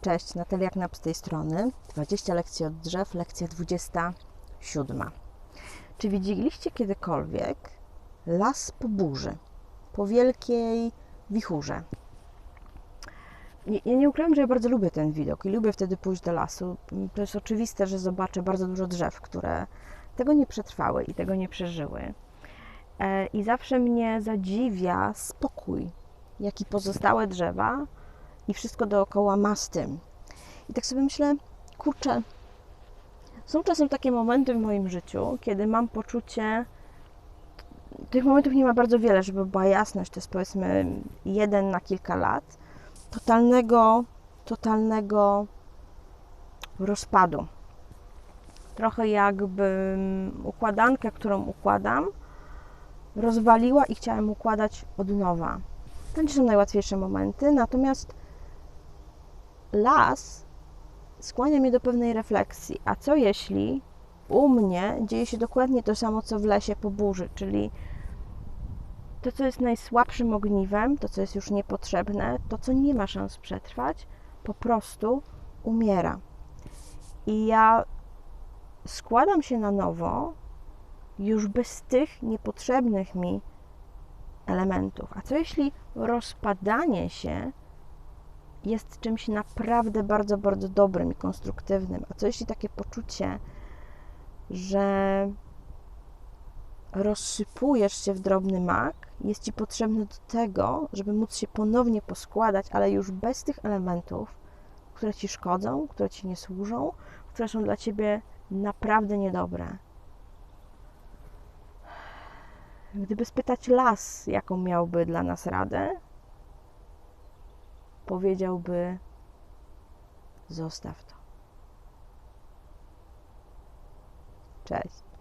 Cześć, Natalia Knap z tej strony. 20 lekcji od drzew, lekcja 27. Czy widzieliście kiedykolwiek las po burzy, po wielkiej wichurze? Ja nie ukrywam, że ja bardzo lubię ten widok i lubię wtedy pójść do lasu. To jest oczywiste, że zobaczę bardzo dużo drzew, które tego nie przetrwały i tego nie przeżyły. E, I zawsze mnie zadziwia spokój, jaki pozostałe drzewa i wszystko dookoła ma z tym. I tak sobie myślę, kurczę, są czasem takie momenty w moim życiu, kiedy mam poczucie, tych momentów nie ma bardzo wiele, żeby była jasność, to jest powiedzmy jeden na kilka lat, totalnego, totalnego rozpadu. Trochę jakby układankę, którą układam, rozwaliła i chciałem układać od nowa. To nie są najłatwiejsze momenty, natomiast las skłania mnie do pewnej refleksji. A co jeśli u mnie dzieje się dokładnie to samo, co w lesie po burzy, czyli to, co jest najsłabszym ogniwem, to, co jest już niepotrzebne, to, co nie ma szans przetrwać, po prostu umiera. I ja składam się na nowo już bez tych niepotrzebnych mi elementów. A co jeśli rozpadanie się jest czymś naprawdę bardzo, bardzo dobrym i konstruktywnym? A co jeśli takie poczucie, że rozsypujesz się w drobny mak, jest ci potrzebne do tego, żeby móc się ponownie poskładać, ale już bez tych elementów, które ci szkodzą, które ci nie służą, które są dla ciebie naprawdę niedobre. Gdyby spytać las, jaką miałby dla nas radę, powiedziałby: Zostaw to. Cześć.